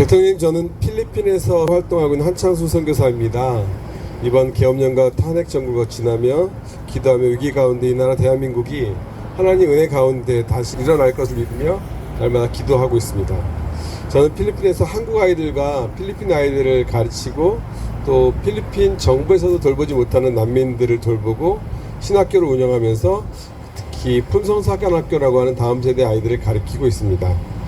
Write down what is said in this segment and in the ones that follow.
대통령님 저는 필리핀에서 활동하고 있는 한창수 선교사입니다. 이번 계엄령과 탄핵 정부가 지나며 기도하며 위기 가운데 이 나라 대한민국이 하나님 은혜 가운데 다시 일어날 것을 믿으며 날마다 기도하고 있습니다. 저는 필리핀에서 한국 아이들과 필리핀 아이들을 가르치고 또 필리핀 정부에서도 돌보지 못하는 난민들을 돌보고 신학교를 운영하면서 특히 품성사관학교라고 하는 다음 세대 아이들을 가르치고 있습니다.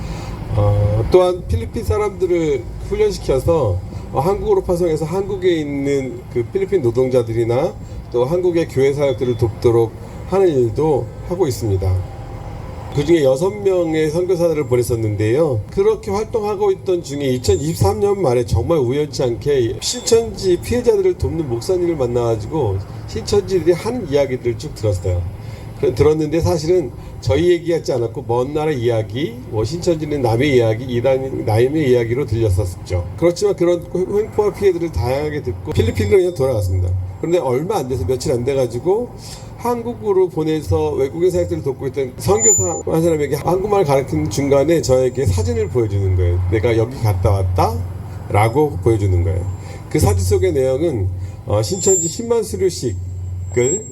어, 또한 필리핀 사람들을 훈련시켜서 어, 한국으로 파송해서 한국에 있는 그 필리핀 노동자들이나 또 한국의 교회 사역들을 돕도록 하는 일도 하고 있습니다. 그 중에 여섯 명의 선교사들을 보냈었는데요. 그렇게 활동하고 있던 중에 2023년 말에 정말 우연치 않게 신천지 피해자들을 돕는 목사님을 만나가지고 신천지들이 하는 이야기들을 쭉 들었어요. 그- 들었는데 사실은 저희 얘기 같지 않았고 먼 나라 이야기, 뭐 신천지는 남의 이야기, 이단 남의 이야기로 들렸었죠. 그렇지만 그런 횡포와 피해들을 다양하게 듣고 필리핀으로 그냥 돌아갔습니다. 그런데 얼마 안 돼서 며칠 안 돼가지고 한국으로 보내서 외국인 사역들을 돕고 있던 선교사 한 사람에게 한국말 가르치는 중간에 저에게 사진을 보여주는 거예요. 내가 여기 갔다 왔다 라고 보여주는 거예요. 그 사진 속의 내용은 어, 신천지 10만 수료식을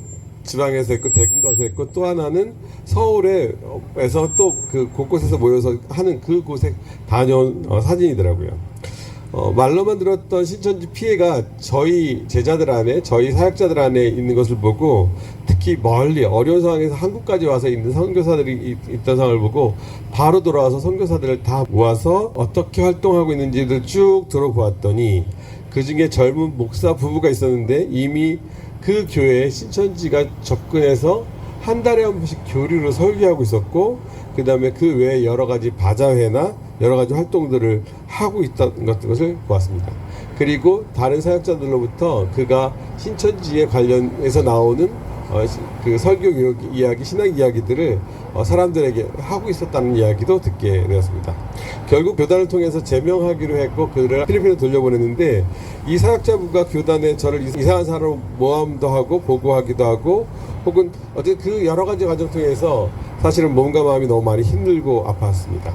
지방에서 했고 대구 가서 했고 또 하나는 서울에서 또 그 곳곳에서 모여서 하는 그 곳에 다녀온 어, 사진이더라고요. 어, 말로만 들었던 신천지 피해가 저희 제자들 안에 저희 사역자들 안에 있는 것을 보고 특히 멀리 어려운 상황에서 한국까지 와서 있는 선교사들이 있- 있던 상황을 보고 바로 돌아와서 선교사들을 다 모아서 어떻게 활동하고 있는지를 쭉 들어보았더니 그 중에 젊은 목사 부부가 있었는데 이미 그 교회에 신천지가 접근해서 한 달에 한 번씩 교류로 설교하고 있었고 그 다음에 그 외에 여러 가지 바자회나 여러 가지 활동들을 하고 있던 것을 보았습니다. 그리고 다른 사역자들로부터 그가 신천지에 관련해서 나오는 어, 시- 그 설교 요- 이야기, 신학 이야기들을 어, 사람들에게 하고 있었다는 이야기도 듣게 되었습니다. 결국 교단을 통해서 제명하기로 했고 그를 필리핀에 돌려보냈는데 이 사역자부가 교단에 저를 이- 이상한 사람으로 모함도 하고 보고하기도 하고 혹은 어쨌든 그 여러 가지 과정 통해서 사실은 몸과 마음이 너무 많이 힘들고 아팠습니다.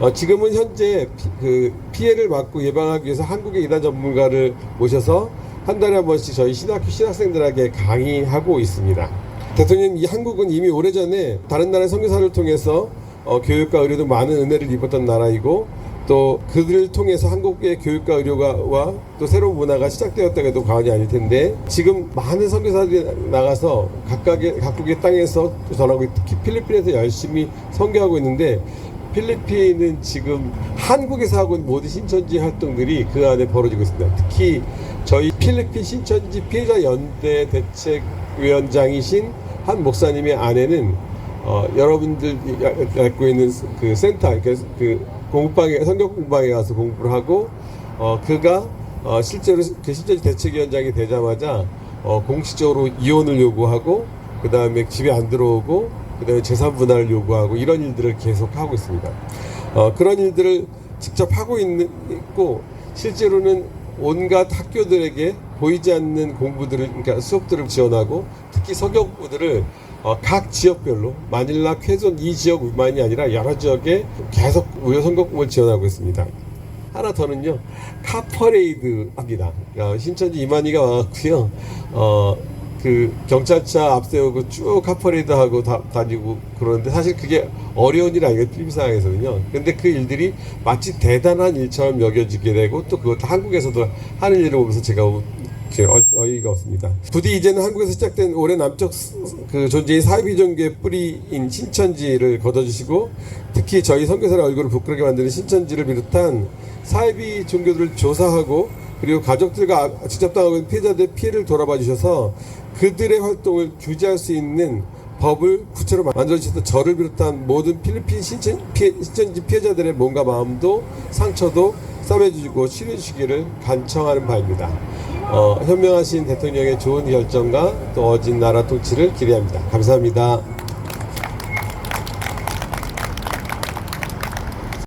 어, 지금은 현재 피, 그 피해를 막고 예방하기 위해서 한국의 이단 전문가를 모셔서 한 달에 한 번씩 저희 신학교 신학생들에게 강의하고 있습니다. 대통령 이 한국은 이미 오래전에 다른 나라의 선교사를 통해서 어, 교육과 의료도 많은 은혜를 입었던 나라이고 또 그들을 통해서 한국의 교육과 의료가와 또 새로운 문화가 시작되었다고 해도 과언이 아닐 텐데 지금 많은 선교사들이 나가서 각각의 각국의 땅에서 전하고 있- 특히 필리핀에서 열심히 선교하고 있는데 필리핀은 지금 한국에서 하고 있는 모든 신천지 활동들이 그 안에 벌어지고 있습니다. 특히 저희 필리핀 신천지 피해자 연대 대책위원장이신 한 목사님의 아내는 어, 여러분들이 갖고 있는 그 센터, 그, 그 공부방에 성경 공부방에 가서 공부를 하고 어, 그가 어, 실제로 그 신천지 대책위원장이 되자마자 어, 공식적으로 이혼을 요구하고 그 다음에 집에 안 들어오고 그 다음에 재산 분할을 요구하고 이런 일들을 계속 하고 있습니다. 어, 그런 일들을 직접 하고 있는, 있고 실제로는 온갖 학교들에게 보이지 않는 공부들을 그러니까 수업들을 지원하고 특히 서경부들을 어, 각 지역별로 마닐라, 쾌손 이 지역만이 아니라 여러 지역에 계속 무료 선거공을 지원하고 있습니다. 하나 더는요 카퍼레이드 합니다. 어, 신천지 이만희가 와갖고요. 어, 그 경찰차 앞세우고 쭉 카퍼레이드 하고 다, 다니고 그러는데 사실 그게 어려운 일 아니에요 필리핀 상황에서는요. 근데 그 일들이 마치 대단한 일처럼 여겨지게 되고 또 그것도 한국에서도 하는 일을 보면서 제가 어, 어이가 없습니다. 부디 이제는 한국에서 시작된 올해 남쪽 스- 그 존재의 사이비 종교의 뿌리인 신천지를 걷어주시고 특히 저희 선교사의 얼굴을 부끄럽게 만드는 신천지를 비롯한 사이비 종교들을 조사하고 그리고 가족들과 아- 직접 당하고 있는 피해자들의 피해를 돌아봐 주셔서 그들의 활동을 규제할 수 있는 법을 구체로 만들어 주셔서 저를 비롯한 모든 필리핀 신천, 피해, 신천지 피해자들의 몸과 마음도 상처도 싸매주시고 치료해 주시기를 간청하는 바입니다. 어, 현명하신 대통령의 좋은 결정과 또 어진 나라 통치를 기대합니다. 감사합니다.